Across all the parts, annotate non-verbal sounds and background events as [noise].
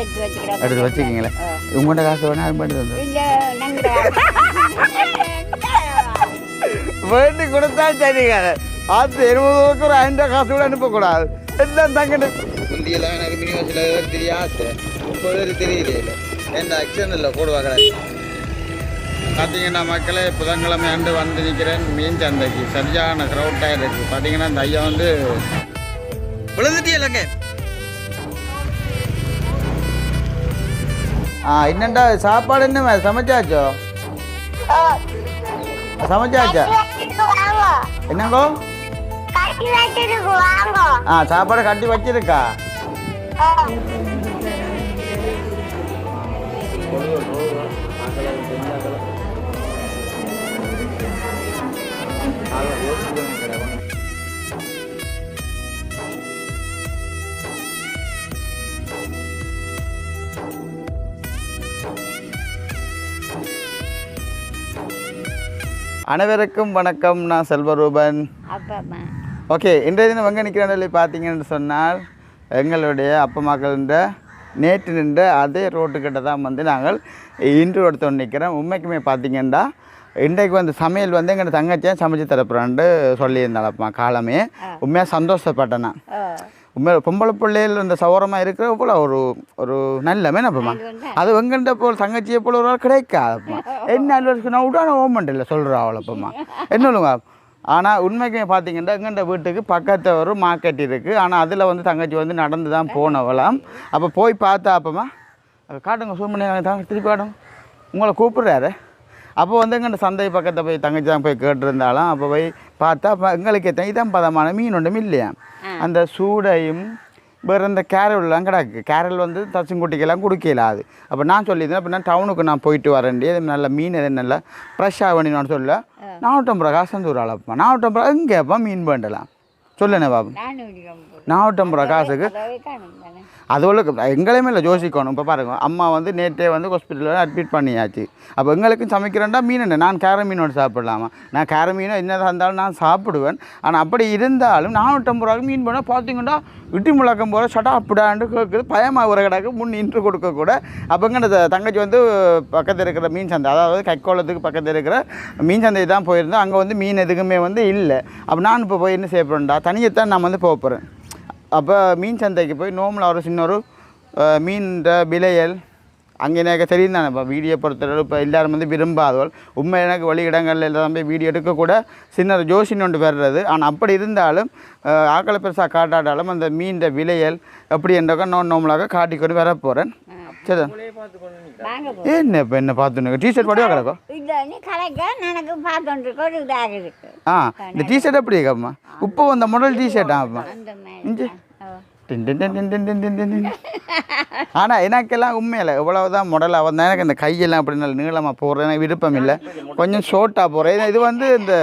எடுத்து வச்சுக்கிறோம் எடுத்து வச்சுக்கிங்களே. உங்கள்கிட்ட காசு வேணா அது பண்ணி தந்து இல்ல நாங்க [laughs] வேண்டி கொடுத்தா சரிங்க ஆத்து இருபது ஒரு ஐநூறு காசு கூட அனுப்பக்கூடாது. எல்லாம் தங்கிட்டு. முந்தியெல்லாம் எனக்கு மினிமம் சில பேர் தெரியாது முப்பது பேர் தெரியல எந்த அக்ஷன் இல்லை கூடுவா கிடையாது பார்த்தீங்கன்னா மக்களே புதன்கிழமை ஆண்டு வந்து நிற்கிறேன். மீன் சந்தைக்கு. சரியான க்ரௌட்டாக இருக்குது பார்த்தீங்கன்னா இந்த ஐயா வந்து விழுந்துட்டியல்லங்க ஆ என்னண்டா சாப்பாடு என்ன சமைச்சாச்சோ? சமைச்சாச்சா? என்னங்கோ? ஆ சாப்பாடு கட்டி வச்சிருக்கா? அனைவருக்கும் வணக்கம். நான் செல்வரூபன். ஓகே இன்றைய தினம் எங்கே நிற்கிறேன் பார்த்தீங்கன்னு சொன்னால் எங்களுடைய அப்பமாக்கள்ன்ற நேற்று நின்ற அதே ரோட்டுக்கிட்ட தான் வந்து நாங்கள் இன்று ஒருத்தர் நிற்கிறோம் உண்மைக்குமே பார்த்தீங்கன்னா இன்றைக்கு வந்து சமையல் வந்து எங்கள் தங்கச்சியாக சமைச்சு தரப்புறான்ட்டு சொல்லியிருந்தாளப்பா காலமே. உண்மையாக சந்தோஷப்பட்டேன் பொம்பளை பிள்ளைகள் இந்த சௌரமாக இருக்கிற போல ஒரு ஒரு நல்ல மேனப்பமா அது வெங்கண்ட போல் தங்கச்சியை போல ஒரு ஆள் கிடைக்காதப்பா. என்ன அலுவலகம் நான் விடான ஓமண்ட் இல்லை சொல்கிறா அவளப்பம்மா என்ன சொல்லுங்க? ஆனால் உண்மைக்கு பார்த்தீங்கன்னா எங்கண்ட வீட்டுக்கு பக்கத்தில் ஒரு மார்க்கெட் இருக்குது ஆனால் அதில் வந்து தங்கச்சி வந்து நடந்து தான் போனவளாம். அப்போ போய் பார்த்தா அப்பமா காட்டுங்க பண்ணி தாங்க திருப்பி காட்டுங்க. உங்களை கூப்பிடுறாரு. அப்போ வந்து எங்கள் சந்தை பக்கத்தில் போய் தங்கச்சி தான் போய் கேட்டிருந்தாலும் அப்போ போய் பார்த்தா அப்போ எங்களுக்கு இதான் பதமான மீன் ஒன்றும் இல்லையா அந்த சூடையும் வேறு இந்த கேரல்லாம் கிடக்கு. கேரல் வந்து தச்சுங்குட்டிக்கெல்லாம் கொடுக்கல அது. அப்போ நான் சொல்லியிருந்தேன் அப்போ நான் டவுனுக்கு நான் போயிட்டு வரேன்டி அது நல்ல மீன் எது நல்லா ஃப்ரெஷ்ஷாக வேணும் சொல்ல தந்து ஒரு ஆளப்பா நானூற்றம்பது ரூபா எங்கேப்பா மீன் வேண்டலாம்? சொல்லுண்ணே பாபு. நானூற்றம்பது ரூபா காசுக்கு. அதோட எங்களையுமே இல்லை யோசிக்கணும் இப்போ பாருங்க அம்மா வந்து நேற்றே வந்து ஹாஸ்பிட்டலில் அட்மிட் பண்ணியாச்சு. அப்போ எங்களுக்கும் சமைக்கிறேன்டா மீன் என்ன நான் கேர மீனோட சாப்பிடலாமா? நான் கேர மீனை என்னதான் இருந்தாலும் நான் சாப்பிடுவேன். ஆனால் அப்படி இருந்தாலும் நானூற்றம்பது ரூபாய்க்கு மீன் பண்ணால் பார்த்தீங்கன்னா இட்டி முழக்கம் போகிற சட்டா அப்படிடாண்டு கேட்குது பயமாக ஒரு கிடக்கு முன் இன்று கொடுக்கக்கூட அப்போங்க தங்கச்சி வந்து பக்கத்தில் இருக்கிற மீன் சந்தை அதாவது கைக்கோளத்துக்கு பக்கத்தில் இருக்கிற மீன் சந்தை தான் போயிருந்தேன். அங்கே வந்து மீன் எதுக்குமே வந்து இல்லை. அப்போ நான் இப்போ போய் என்ன செய்ய போகிறேன்டா தான் நான் வந்து போக போகிறேன் அப்போ மீன் சந்தைக்கு போய் நோம்பில் ஒரு சின்ன ஒரு மீன்ற விலையல் அங்கே எனக்கு தெரியும் தானே. இப்போ வீடியோ பொறுத்தளவு இப்போ எல்லாரும் வந்து விரும்பாதவள். உண்மை எனக்கு வழி இடங்கள்ல எல்லாம் போய் வீடியோ எடுக்கக்கூட சின்ன ஒரு ஜோசின் ஒன்று வர்றது. ஆனால் அப்படி இருந்தாலும் அஹ், ஆக்களை பெருசாக காட்டாட்டாலும் அந்த மீன்ற விலையல் எப்படி என்றக்க நோன் நோம்பலாக காட்டிக்கொண்டு வர போகிறேன் சரி என்ன இப்போ என்ன பார்த்துன்னு டிஷர்ட் பாடிவா கிடக்கும் ஆ இந்த டிஷர்ட் எப்படி இப்போ வந்த மாடல் டிஷர்ட்டா அம்மா? இஞ்சி. ஆனால் எனக்கெல்லாம் உண்மையில் இவ்வளவுதான் முடல வந்தால் எனக்கு இந்த கையெல்லாம் அப்படி நல்ல நீளமாக போடுறது எனக்கு விருப்பம் இல்லை. கொஞ்சம் ஷோர்ட்டாக போகிறேன் இது வந்து இந்த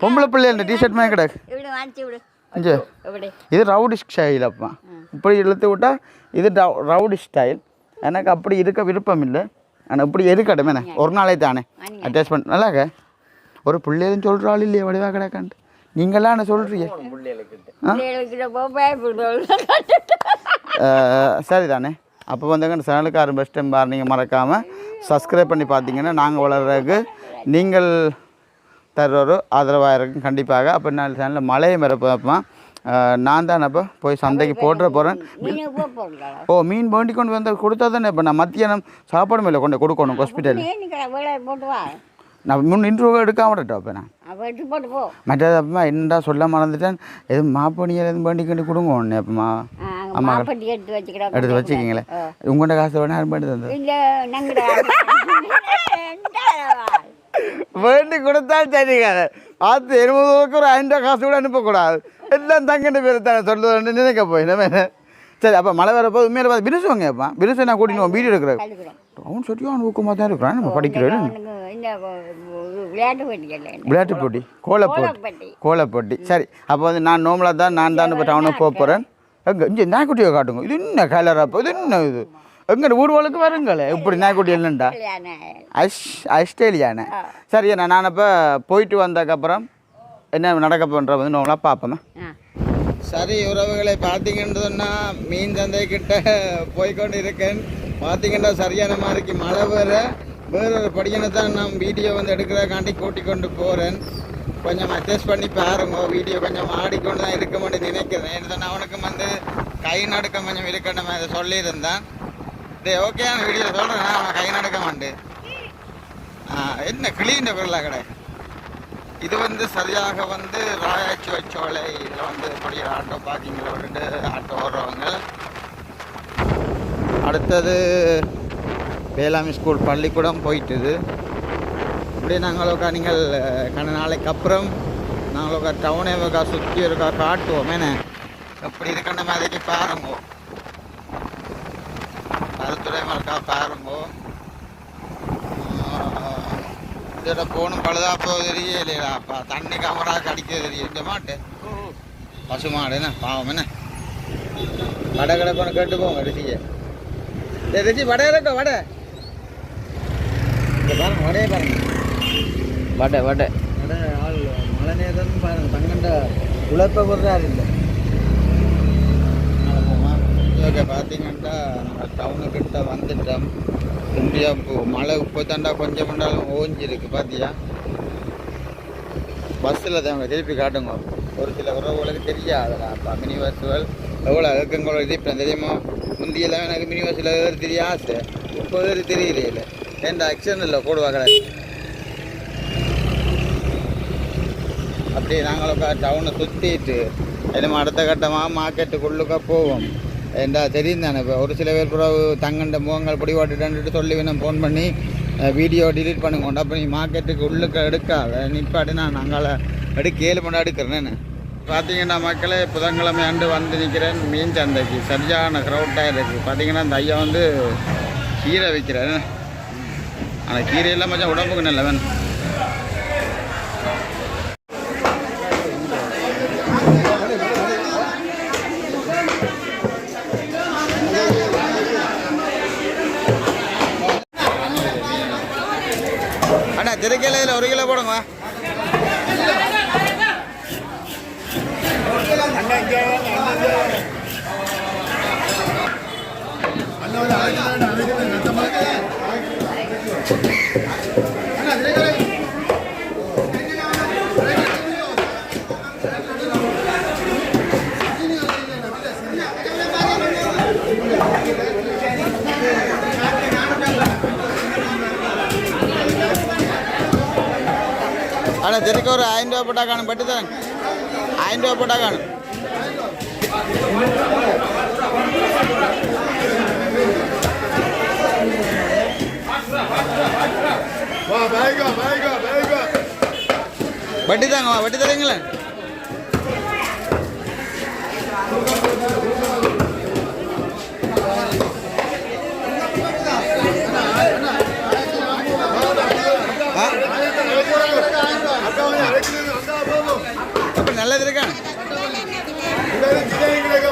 பொம்பளை பிள்ளை இந்த டிஷர்ட் மாதிரி கிடக்கு. இது ரவுடி ஸ்டைல் அப்பா. இப்படி இழுத்து விட்டால் இது ரவுடி ஸ்டைல் எனக்கு அப்படி இருக்க விருப்பம் இல்லை. ஆனால் இப்படி இருக்கட்டும் என்ன? ஒரு நாளே தானே? அட்ஜஸ்ட்மெண்ட் நல்லாக்க? ஒரு பிள்ளைகளும் சொல்கிற ஆள் இல்லையே வடிவா கிடக்கான்ட்டு. நீங்களாம் என்ன சொல்கிறீங்க பிள்ளைகளுக்கு போ பயப்படுவோம் சரி தானே. அப்போ வந்துங்க சேனலுக்கு ஆறு பெஸ்ட் டைம் பார் நீங்கள் மறக்காமல் சப்ஸ்கிரைப் பண்ணி பார்த்தீங்கன்னா நாங்கள் வளர்கிறதுக்கு நீங்கள் தர்ற ஒரு ஆதரவாக இருக்கும் கண்டிப்பாக. அப்போ நான் சேனலில் மழையை மறப்பா நான் தான் அப்போ போய் சந்தைக்கு போட்டுற போகிறேன் ஓ மீன் வேண்டி கொண்டு வந்து கொடுத்தா தானே இப்போ நான் மத்தியானம் சாப்பாடு மேலே கொண்டு கொடுக்கணும் ஹாஸ்பிட்டல் நீ நிக்கிற வேலை போட்டு வா. நான் முன் இன்ட்ரூவ் எடுக்காம விட்டுட்டோம் அப்போ நான். மற்றது அப்பமா என்னடா சொல்ல மறந்துட்டேன். எதுவும் மாப்பணியில் எதுவும் வேண்டி கொண்டு கொடுங்க ஒன்று அப்பமா. ஆ, மாப்பட்டி எடுத்து வச்சுக்கிறோம் எடுத்து உங்கள்கிட்ட காசு வேணா யாரும் பண்ணி வேண்டி கொடுத்தா சரிங்க பார்த்து எழுபதுக்கு ஒரு ஐநூறு காசு கூட அனுப்பக்கூடாது. எல்லாம் தங்கிட்டு பேர் தானே சொல்லுவேன் நினைக்க போய். நம்ம என்ன? சரி அப்போ மழை வரப்போ உண்மையில பார்த்து பிரிசுவாங்க அப்பா. பிரிசு நான் கூட்டின்னு வீடியோ எடுக்கிறேன் அவன் சரியான ஊக்கமாக தான் இருக்கிறான். நம்ம படிக்கிறேன் விளையாட்டு போட்டி கோலப்போட்டி. கோலப்பட்டி. சரி அப்போ வந்து நான் நோமலாக தான் நான் தான் இப்போ டவுனுக்கு போக போகிறேன் எங்கே இங்கே நாய்க்குட்டியை காட்டுங்க. இது என்ன கலர் அப்போ? இது என்ன இது? எங்கே ஊர்வலுக்கு வருங்களே? இப்படி நாய்க்குட்டி இல்லைண்டா அஷ் ஆஸ்திரேலியானே. சரி நான் அப்போ போயிட்டு வந்ததுக்கப்புறம் என்ன நடக்க போன்ற வந்து நோமலாக பார்ப்போமே? சரி உறவுகளை பார்த்தீங்கன்னு சொன்னால் மீன் சந்தை கிட்ட போய்க்கொண்டு இருக்கேன் பார்த்தீங்கன்னா சரியான மாதிரிக்கு மழை வேற. வேற ஒரு படிக்கனை தான் நான் வீடியோ வந்து எடுக்கிறக்காண்டி கூட்டி கொண்டு போகிறேன் கொஞ்சம் அட்ஜஸ்ட் பண்ணி பாருங்க. வீடியோ கொஞ்சம் ஆடிக்கொண்டு தான் இருக்க மாட்டேன் நினைக்கிறேன். ஏன்னா அவனுக்கு வந்து கை நடுக்கம் கொஞ்சம் இருக்கணும். அதை சொல்லியிருந்தேன். டே ஓகேயான வீடியோ சொல்கிறேன் அவன் கை நடுக்க மாட்டேன் என்ன கிளீன பொருளா கடை? இது வந்து சரியாக வந்து ராயாச்சி வச்சோலை. இதில் வந்து கூடிய ஆட்டோ பார்க்கிங்கில் விட்டுட்டு ஆட்டோ ஓடுறவங்க. அடுத்தது வேளாண்மை ஸ்கூல் பள்ளிக்கூடம் போயிட்டுது. இப்படி நாங்களுக்கா நீங்கள் கண்ண நாளைக்கு அப்புறம் நாங்களுக்கா டவுனே இருக்கா சுற்றி இருக்கா காட்டுவோம். என்ன? அப்படி இருக்கின்ற மாதிரிக்கு பாருங்கோ. கருத்துறை இருக்கா பாருங்கோ. இதோட போகணும் பழுதா போக தெரியலையாப்பா தண்ணி கமரா கடிக்க தெரிய மாட்டு பசு மாடு என்ன பாவம் என்ன வடை கிடப்பன்னு கேட்டு போங்க ரிஷிக்கு டேய் ரிஷி வடை இருக்கோ வடை இங்க பாருங்க வடையை பாருங்க வடை வடை வடை ஆள் மழை நேரம் பாருங்க தங்கண்ட உழைப்ப கொடுறாரு இல்லை ஓகே பார்த்தீங்கன்னா நாங்கள் டவுனுக்கிட்ட வந்துட்டோம் இந்தியா இப்போ மழை இப்போ தாண்டா கொஞ்சம் பண்ணாலும் ஓஞ்சிருக்கு பார்த்தியா பஸ்ஸில் தான் திருப்பி காட்டுங்க. ஒரு சில உறவுகளுக்கு தெரியாதுடா அப்போ மினி பஸ்ஸுகள் எவ்வளோ இறக்கங்களோட இருப்பேன் தெரியுமா? முந்தியெல்லாம் எனக்கு மினி பஸ்ஸில் வேறு தெரிய ஆசை. இப்போ ஏறி இல்லை. ஏன்டா ஆக்சிடென்ட் இல்லை போடுவாங்க அப்படியே நாங்களும் டவுனை சுற்றிட்டு என்னமோ அடுத்த கட்டமாக மார்க்கெட்டுக்குள்ளுக்க போவோம். ஏண்டா தெரியும் தானே இப்போ ஒரு சில பேர் பிறகு தங்கண்ட முகங்கள் பிடிவாட்டுட்டு சொல்லி வேணும் ஃபோன் பண்ணி வீடியோ டிலீட் பண்ணுங்க அப்போ நீ மார்க்கெட்டுக்கு உள்ளுக்க எடுக்காத நிப்பாட்டு நான் அங்கால எடுக்க ஏழு மணி எடுக்கிறேன்னு பார்த்தீங்கன்னா மக்களே புதன்கிழமை ஆண்டு வந்து நிற்கிறேன் மீன் சந்தைக்கு சரியான க்ரௌட்டாக இருக்குது பார்த்தீங்கன்னா இந்த ஐயா வந்து கீரை விற்கிறேன் ஆனால் கீரையெல்லாம் கொஞ்சம் உடம்புக்கு நல்லவன் வேணும் இதில் ஒரு கிலோ போடுங்க அண்ணா ஒரு ஆயிரம் ரூபா போட்டா காணும் பட்டு தான் ஆயிரம் ரூபா போட்டா காணும். வட்டி தாங்க வட்டி தரீங்களா ஆ அப்போ நல்லது இருக்கான்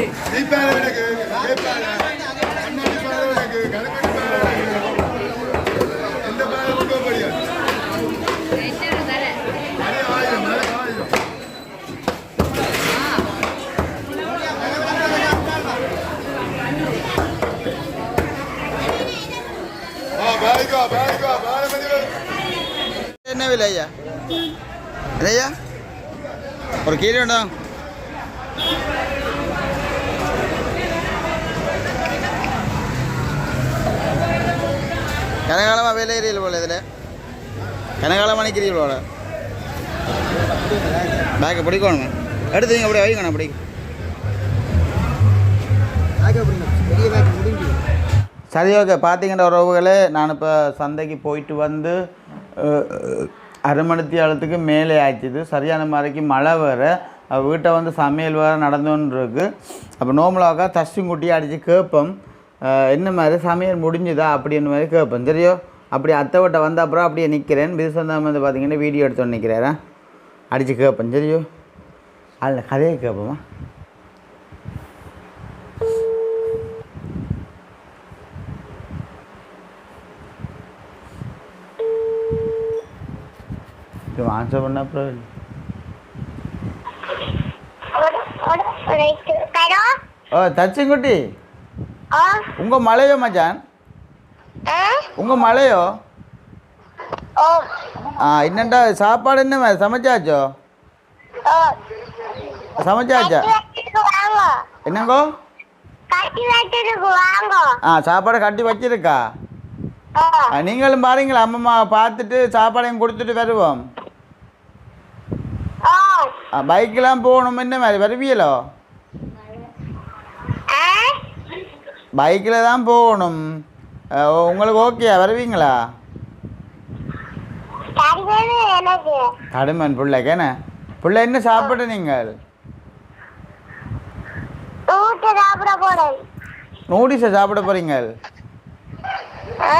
இது என்ன விலை ஐயா? ஐயா ஒரு கீரை உண்டா கனகாலமாக விலை ஏறியல் போல இதில். கனகாலமாக நிற்கிறீர்கள் போல. பேக்கை பிடிக்கணும் எடுத்து நீங்கள் அப்படியே வைக்கணும் அப்படி சரி ஓகே பார்த்தீங்கன்னா உறவுகளே நான் இப்போ சந்தைக்கு போயிட்டு வந்து அரை மணித்தி ஆழத்துக்கு மேலே ஆச்சுது சரியான மாதிரிக்கு மழை வேறு. வீட்டை வந்து சமையல் வேறு நடந்துன்னு இருக்கு அப்போ நோம்பலாக்கா தஷ்டும் குட்டி அடித்து கேட்போம் என்ன மாதிரி சமையல் முடிஞ்சுதா அப்படின்னு மாதிரி கேட்போம். சரியோ? அப்படி அத்தை விட்ட வந்த அப்புறம் அப்படியே நிற்கிறேன் பிசுசந்தாம வந்து பார்த்தீங்கன்னா வீடியோ எடுத்து நிற்கிறேன் அடித்து கேட்பேன் சரியோ? அதில் கதையை கேட்போமா? ஆன்சர் பண்ண அப்புறம் ஓ தச்சங்குட்டி. ஓ உங்கள் மலையோ மச்சான்? ஆ? உங்கள் மலையோ? ஆ. என்னண்டா சாப்பாடு என்ன சமைச்சாச்சோ? சமைச்சாச்சா? என்னங்கோ? ஆ சாப்பாடு கட்டி வச்சிருக்கா? நீங்களும் பாருங்களா அம்மம்மா பார்த்துட்டு சாப்பாடையும் கொடுத்துட்டு வருவோம். ஓ பைக்கெலாம் போகணும் என்ன மாதிரி ஆ? பைக்கில் தான் போகணும். உங்களுக்கு ஓகே வருவீங்களா? கடுமன் பிள்ளைக்கேண்ணே பிள்ளை என்ன சாப்பிட நீங்கள்? ஊட்ட சாப்பிட ஆ?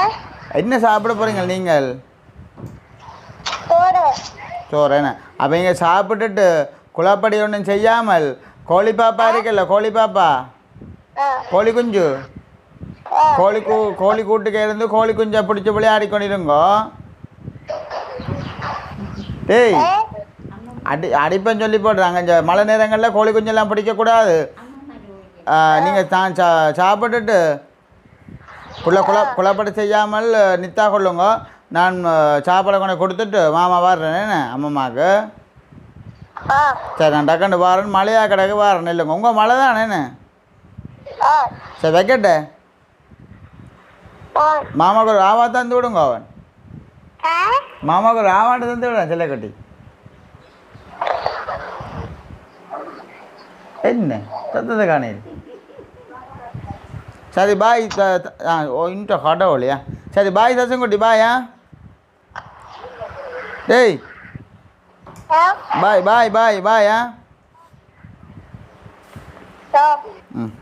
என்ன சாப்பிட போகிறீங்க நீங்கள்? சோறு. என்ன? அப்போ இங்கே சாப்பிட்டுட்டு குழப்படி ஒன்றும் செய்யாமல் கோழி பாப்பா இருக்குல்ல கோழி பாப்பா கோழி குஞ்சு கோழி கூ கோழி கூட்டுக்கு இருந்து கோழி குஞ்சை பிடிச்சி விளையாடி கொண்டிருங்கோ டேய் அடி அடிப்பேன்னு சொல்லி போடுறாங்க. இந்த மழை நேரங்களில் கோழி குஞ்செல்லாம் பிடிக்கக்கூடாது. நீங்கள் தான் சா சாப்பிட்டுட்டு குள்ள குல குழப்படி செய்யாமல் நித்தா கொள்ளுங்க. நான் சாப்பாடை கொண்டு கொடுத்துட்டு மாமா வர்றேன். அம்மம்மாவுக்கு ஓ சரி நான் டக்குன்னு வாரேன். மழையா கிடக்கு வாரேன். இல்லைங்க உங்கள் மழை தானே என்ன? ஓ சரி வைக்கட்டே. ஓ மாமாவுக்கு ஒரு ஆவா தந்து விடுங்க அவன். ஆ? மாமாவுக்கு ஒரு ஆவாண்டு தந்து விட சிலைக்கட்டி என்ன? சத்தத்தை காணேன் சரி பாய் இன்ட்ட கடவுளையா சரி பாய் சசங்குட்டி பாயா? டேய். பாய் பாய் பாய் பாயா? ம்.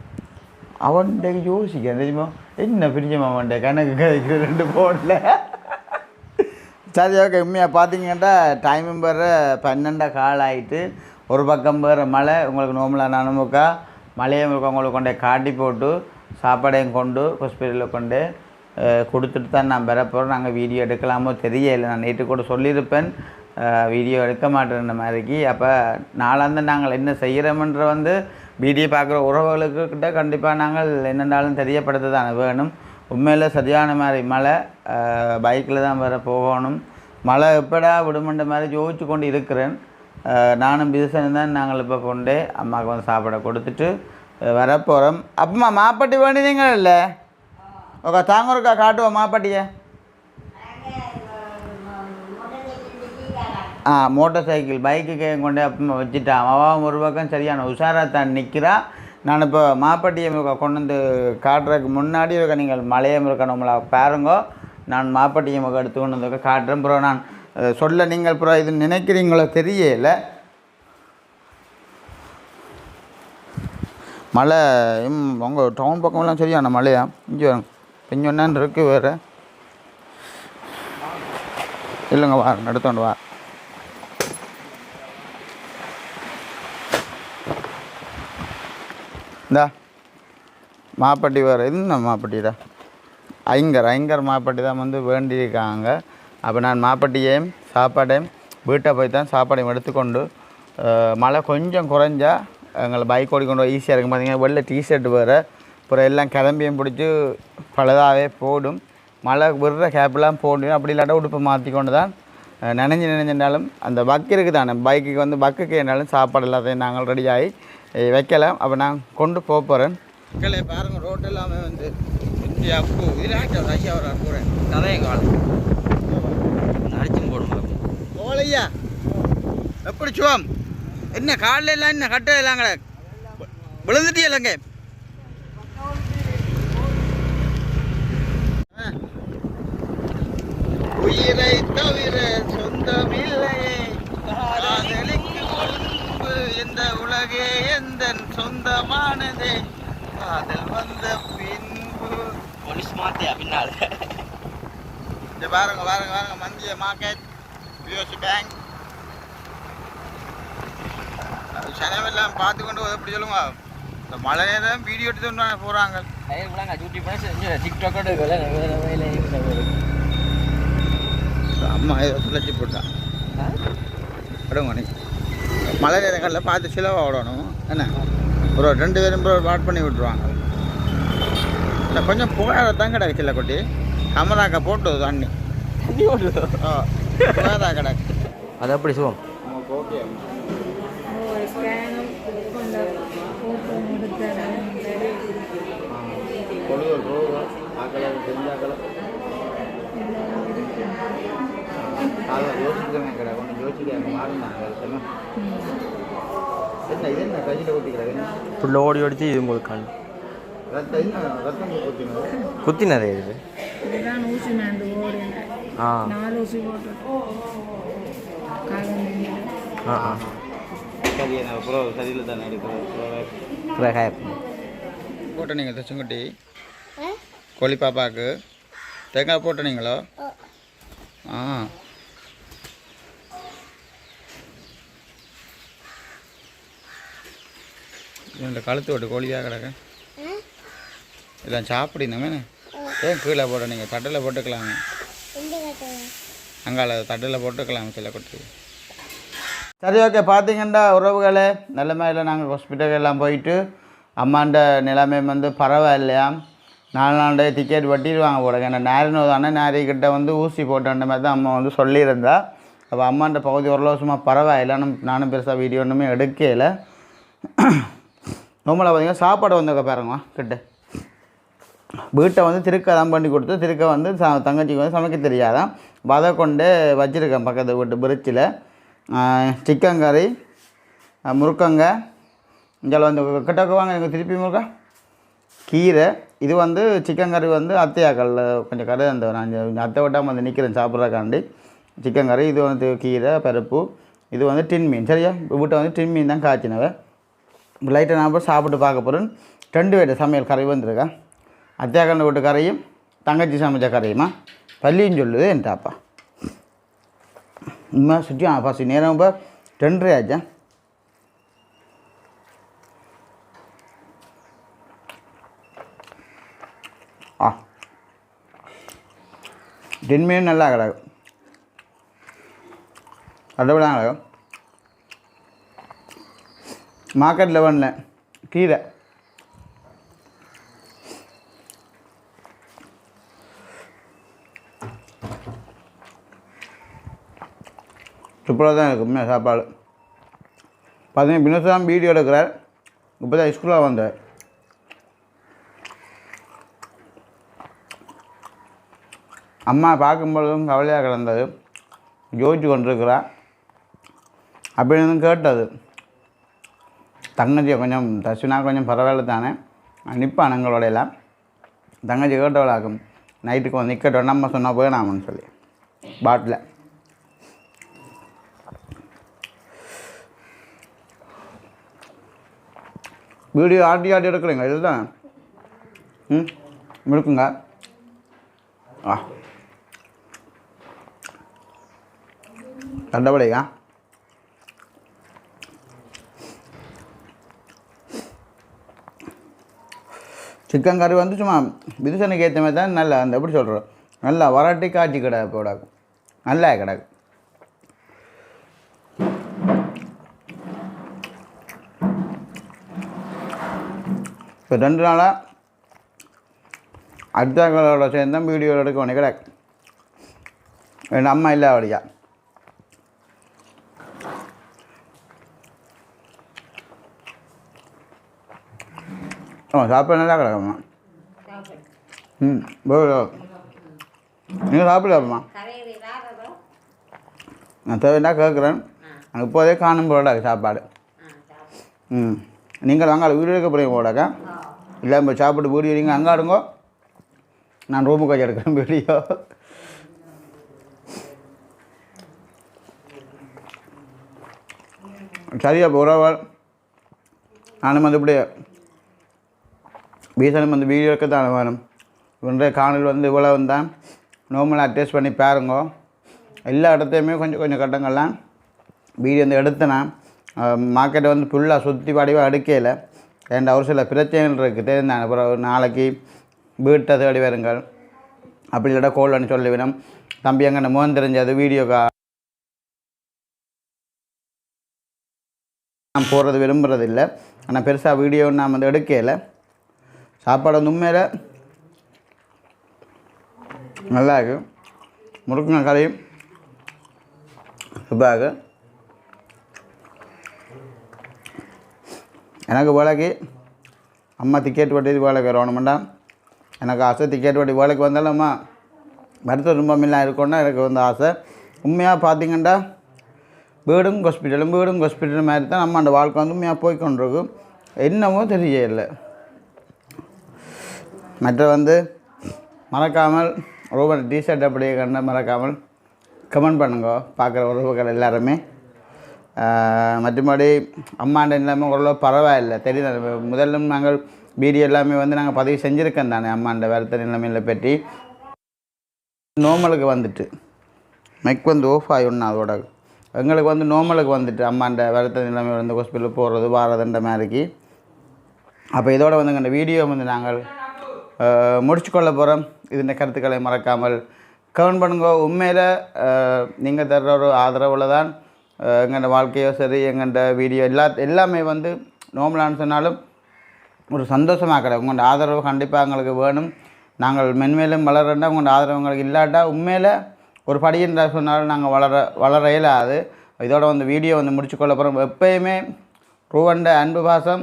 அவன்கிட்ட யோசிக்க தெரியுமா? என்ன பிரிஞ்சமா அவன்கிட்ட கணக்கு கழிக்கிற ரெண்டு ஃபோனில் சரி ஓகே உண்மையாக பார்த்தீங்கன்னா டைமும் வேறு பன்னெண்டா கால் ஆகிட்டு ஒரு பக்கம் வேறு மழை உங்களுக்கு நோம்பலாக நானுமுக்கா மழையும் இருக்கும் உங்களுக்கு கொண்டே காட்டி போட்டு சாப்பாடையும் கொண்டு ஹாஸ்பிட்டலில் கொண்டு கொடுத்துட்டு தான் நான் பெற நாங்கள் வீடியோ எடுக்கலாமோ தெரியல. நான் நேற்று கூட சொல்லியிருப்பேன். வீடியோ எடுக்க மாட்டேன்ற மாதிரிக்கு அப்போ நாளாந்து நாங்கள் என்ன செய்கிறோமன்ற வந்து வீடியோ பார்க்குற உறவுகளுக்கு உறவுகளுக்கிட்ட கண்டிப்பாக நாங்கள் என்னென்னாலும் தெரியப்படுத்த தான் வேணும். உண்மையில் சரியான மாதிரி மழை பைக்கில் தான் வர போகணும். மழை எப்படா விடுமன்ற மாதிரி யோசிச்சு கொண்டு இருக்கிறேன். நானும் பிதுசனும் தான் நாங்கள் இப்போ கொண்டே அம்மாவுக்கு வந்து சாப்பிட கொடுத்துட்டு வரப்போகிறோம் அப்பமா மாப்பட்டி வேண்டினீங்களா இல்லை ஓகே தாங்க ஒருக்கா காட்டுவோம் மாப்பட்டியை. மோட்டார் சைக்கிள் பைக்குக்கு கொண்டு அப்போ வச்சுட்டான். அவன் ஒரு பக்கம் சரியான உஷாராக தான் நிற்கிறா நான் இப்போ மாப்பட்டியம் கொண்டு வந்து காட்டுறதுக்கு முன்னாடி இருக்க நீங்கள் மலையம் இருக்க நம்மளை பாருங்கோ. நான் மாப்பட்டியம் எடுத்து கொண்டு வந்து காட்டுறேன் ப்ரோ. நான் சொல்ல நீங்கள் ப்ரோ இது நினைக்கிறீங்களோ தெரியல. மழை உங்கள் டவுன் பக்கமெல்லாம் சரியான மழையா இங்கே கொஞ்சம் என்னன்னு இருக்குது வேறு. இல்லைங்க வா எடுத்துட்டு வா. இந்தா மாப்பட்டி வேறு. என்ன மாப்பட்டிடா ஐங்கர் ஐங்கர் மாப்பட்டி தான் வந்து வேண்டியிருக்காங்க. அப்போ நான் மாப்பட்டியையும் சாப்பாடையும் வீட்டை போய் தான் சாப்பாடையும் எடுத்துக்கொண்டு மழை கொஞ்சம் குறைஞ்சா எங்களை பைக் ஓடிக்கொண்டு போய் ஈஸியாக இருக்கும். பார்த்தீங்கன்னா வெள்ளை டிஷர்ட் வேறு. அப்புறம் எல்லாம் கிளம்பியும் பிடிச்சி பழுதாகவே போடும். மழை விடுற கேப்பெல்லாம் போடும் அப்படி இல்லாட்டா உடுப்பை மாற்றிக்கொண்டு தான் நினைஞ்சு நினைஞ்சிருந்தாலும் அந்த பக்கு இருக்குது தானே பைக்குக்கு வந்து பக்குக்கு என்னாலும் சாப்பாடு எல்லாத்தையும் நாங்கள் ரெடியாகி வைக்கலை. அப்போ நான் கொண்டு போக போகிறேன் மக்களை பாருங்கள் ரோட்டு எல்லாமே வந்து இந்தியா அப்பு இதில் ஐயா ஒரு அற்புறேன் கதையை காலம் அடிச்சும் போடும் ஓலையா எப்படி சுவாம் என்ன காலில் எல்லாம் என்ன கட்டை எல்லாம் கடை விழுந்துட்டே இல்லைங்க உயிரை தவிர சொந்தமில்லை உலகே எந்த சொந்தமானதே? காதல் வந்த பின்பு. போலீஸ் மாத்தியா பின்னால? இந்த பாருங்க பாருங்க பாருங்க மந்திய மார்க்கெட் பிஓசி பேங்க். சனவெல்லாம் பார்த்து கொண்டு எப்படி சொல்லுங்க? இந்த மழை நேரம் வீடியோ எடுத்து போகிறாங்க டிக்டாக்கோட அம்மா ஏதோ சுழச்சி போட்டான் விடுங்க நீ. மழை நேரங்களில் பார்த்து சிலவாக விடணும் என்ன? ஒரு ரெண்டு பேரும் ப்ரோ வாட் பண்ணி விட்டுருவாங்க. இல்லை கொஞ்சம் புகார தான் கிடக்கு சில குட்டி. கமராக்கா போட்டு தண்ணி தண்ணி ஓ புகாரா கிடக்கு. அது அப்படி சிவம் நமக்கு ஓகே. பொழுது ஆக்களை தெரிஞ்சாக்களை அதை யோசிக்கிறேன் கடை ஒன்று யோசிக்க மாறினாங்க என்ன இது என்ன கையில் ஊற்றிக்கிறாங்க ஃபுல்லாக ஓடி ஓடிச்சு இது உங்களுக்கு காணும் ரத்தம் என்ன ரத்தம் குத்தினதே இது. இதுதான் ஊசி மேந்து ஓடுங்க ஆ. நாலு ஊசி போட்டு காலம் ஆ ஆ. சரி நான் ப்ரோ சரியில் தானே எடுக்கிறேன் போட்ட நீங்கள் தச்சுங்குட்டி. கோழி பாப்பாவுக்கு. தேங்காய் போட்டனீங்களோ? ஆ. இந்த கழுத்து விட்டு கோழியாக கிடக்க. இதெல்லாம் சாப்பிடணுமே ஏன் கீழே போட நீங்கள் தட்டில் போட்டுக்கலாமே? அங்கால தட்டில் போட்டுக்கலாம் சில கொட்டி. சரி ஓகே பார்த்தீங்கன்னா உறவுகளே. நல்ல நாங்கள் ஹாஸ்பிட்டல் எல்லாம் போயிட்டு அம்மாண்ட நிலைமை வந்து பரவாயில்லையா? நாலு நாள் டிக்கெட் வட்டிடுவாங்க போடுங்க ஏன்னா நேரினோ தானே நேரிக்கிட்ட வந்து ஊசி போட்டன்ற மாதிரி தான் அம்மா வந்து சொல்லியிருந்தா. அப்போ அம்மாண்ட பகுதி ஓரளவு சும்மா பரவாயில்லை நானும் நானும் பெருசாக வீடியோ ஒன்றுமே எடுக்கல நோம்பலாக பார்த்தீங்கன்னா சாப்பாடு வந்தக்க பாருங்க கிட்ட. வீட்டை வந்து திருக்க தான் பண்ணி கொடுத்து திருக்க வந்து ச தங்கச்சிக்கு வந்து சமைக்க தெரியாதான் வதை கொண்டு வச்சுருக்கேன் பக்கத்து வீட்டு பிரிட்ஜில். சிக்கன் கறி முறுக்கங்க இங்கே வந்து கிட்ட வாங்க எனக்கு திருப்பி முருக்கா கீரை இது வந்து சிக்கன் கறி வந்து அத்தையாக்கல்ல கொஞ்சம் கறி அந்த நான் அத்தை விட்டாமல் வந்து நிற்கிறேன் சாப்பிட்றக்காண்டி சிக்கன் கறி இது வந்து கீரை பருப்பு இது வந்து டின் மீன். சரியா? வீட்டை வந்து டின் மீன் தான் காய்ச்சினவ. லைட்டை நான் போய் சாப்பிட்டு பார்க்க போகிறேன் ரெண்டு பேர் சமையல் கறி வந்திருக்கேன் அத்தியாகண்ட வீட்டு கரையும் தங்கச்சி சமைச்ச கரையுமா பள்ளியும் சொல்லுது என் தாப்பா இம்மா சுற்றி ஆ ஃபஸ்ட்டு நேரம் இப்போ ரெண்டரை ஆச்சா? ஆ. டென்மீன் நல்லா கிடக்கும் அதை கிடக்கும் மார்க்கெட் லெவனில் கீரை சூப்பராக தான் இருக்கும் சாப்பாடு. பார்த்தீங்கன்னா பின்னஸ் தான் வீடியோ எடுக்கிறார். இப்போ தான் ஸ்கூலில் வந்தார். அம்மா பார்க்கும்பொழுதும் கவலையாக கிடந்தது. யோசிச்சு கொண்டிருக்கிறா. அப்படின்னு கேட்டது. தங்கச்சியை கொஞ்சம் தசுனா கொஞ்சம் பரவாயில்ல தானே? நிற்பான் எங்களோட எல்லாம் தங்கச்சி கேட்டவளாக்கும் நைட்டுக்கு வந்து நிற்கட்டும் நம்ம சொன்னால் போயிடாமன்னு சொல்லி. பாட்டில். வீடியோ ஆட்டி ஆட்டி எடுக்கிறீங்க இதுதான். ம் இருக்குங்க ஆ தண்டபடியா சிக்கன் கறி வந்து சும்மா விதுசனுக்கு ஏற்ற மாதிரி தான் நல்லா அந்த எப்படி சொல்கிறோம் நல்லா வராட்டி காய்ச்சி கடை போடாக்கும் நல்லா கிடக்கு. இப்போ ரெண்டு நாளாக அடுத்தவங்களோட சேர்ந்து தான் வீடியோ எடுக்க வேண்டிய கிடக்கு. என் அம்மா இல்லை அப்படியா ஆமாம் சாப்பாடு நல்லா கிடக்குமா ம் நீங்கள் சாப்பிடலாமா நான் தேவைன்னா கேட்குறேன் அங்கே இப்போதே காணும் போடாது சாப்பாடு. ம் நீங்கள் வாங்க வீடு போகிறீங்க போடாக்க இல்லை இப்போ சாப்பிட்டு வீடியோ வரீங்க அங்கே அடுங்கோ நான் ரூமு வச்சு எடுக்கிறேன் வீடியோ சரியா உறவாள் நானும் வந்து மறுபடியும் வீசனும் வந்து வீடியோ தான் வேணும். இன்றைய காணல் வந்து இவ்வளவு தான். நார்மலாக அட்ஜஸ்ட் பண்ணி பாருங்க. எல்லா இடத்தையுமே கொஞ்சம் கொஞ்சம் கட்டங்கள்லாம் வீடியோ வந்து எடுத்தேன்னா மார்க்கெட்டை வந்து ஃபுல்லாக சுற்றி வடிவாக எடுக்கல. ஏன்டா ஒரு சில பிரச்சனைகள் இருக்குது தெரிந்தாங்க அப்புறம் ஒரு நாளைக்கு வீட்டை தேடி வருங்கள். அப்படி இல்லாட்டா கோல்னு சொல்லிவிடும். தம்பி அங்கே முகம் தெரிஞ்சது வீடியோ கா? நான் போகிறது விரும்புறது இல்லை ஆனால் பெருசாக வீடியோ நான் வந்து எடுக்கலை. சாப்பாடு வந்து உண்மையில் நல்லா இருக்கு. முறுக்குங்க கறியும் சூப்பராக எனக்கு வேலைக்கு அம்மா டிக்கெட் வட்டி வேலைக்கு வரணுமெண்டா எனக்கு ஆசை டிக்கெட் வட்டி வேலைக்கு வந்தாலும் அம்மா மருத்துவ துன்பமில்லாம் இருக்கணும்னா எனக்கு வந்து ஆசை. உண்மையாக பார்த்தீங்கன்னா வீடும் ஹாஸ்பிட்டலும் வீடும் ஹாஸ்பிட்டலும் மாதிரி தான் நம்ம அந்த வாழ்க்கை வந்து உண்மையாக போய்க்கொண்டிருக்கு. என்னமோ தெரியல மற்ற வந்து மறக்காமல் ரூபன் டிஷர்ட் அப்படியே கண்ட மறக்காமல் கமெண்ட் பண்ணுங்க. பார்க்குற உறவுகள் எல்லாருமே. மற்றபடி அம்மாண்ட எல்லாமே ஓரளவு பரவாயில்லை. தெரியுது முதல்ல நாங்கள் வீடியோ எல்லாமே வந்து நாங்கள் பதிவு செஞ்சுருக்கோம் தானே அம்மாண்ட வருத்த நிலைமையில் பற்றி. நோமலுக்கு வந்துட்டு. மெக் வந்து ஓஃப் ஆகிடணும் அதோட எங்களுக்கு வந்து நோமலுக்கு வந்துட்டு அம்மாண்ட வருத்த நிலைமை வந்து ஹாஸ்பிட்டல் போகிறது வாரதுன்ற மாதிரிக்கு. அப்போ இதோட வந்து இந்த வீடியோ வந்து நாங்கள் முடிச்சு கொள்ள போகிறோம் இந்த கருத்துக்களை மறக்காமல் கமெண்ட் பண்ணுங்க. உண்மையில் நீங்கள் தர்ற ஒரு ஆதரவில் தான் எங்கள்ட வாழ்க்கையோ சரி எங்கள்ட வீடியோ எல்லா எல்லாமே வந்து நோம்பலான்னு சொன்னாலும் ஒரு சந்தோஷமாக கிடையாது உங்களோட ஆதரவு கண்டிப்பாக எங்களுக்கு வேணும். நாங்கள் மென்மேலும் வளரண்டா உங்களோட ஆதரவு எங்களுக்கு இல்லாட்டா உண்மையில் ஒரு படியின்ற சொன்னாலும் நாங்கள் வளர வளர இயலாது. இதோட வந்து வீடியோ வந்து முடிச்சுக்கொள்ள போகிறோம் எப்பயுமே ரூவண்ட அன்பு பாசம்.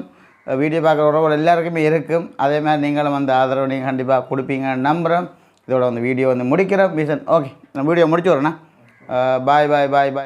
வீடியோ பார்க்குற உறவுகள் எல்லாருக்குமே இருக்கும். அதே மாதிரி நீங்களும் வந்து ஆதரவு நீங்கள் கண்டிப்பாக கொடுப்பீங்கன்னு நம்புகிறோம் இதோட வந்து வீடியோ வந்து முடிக்கிறோம். பீசன் ஓகே. நான் வீடியோ முடிச்சு வரேண்ணா பாய் பாய் பாய் பாய்.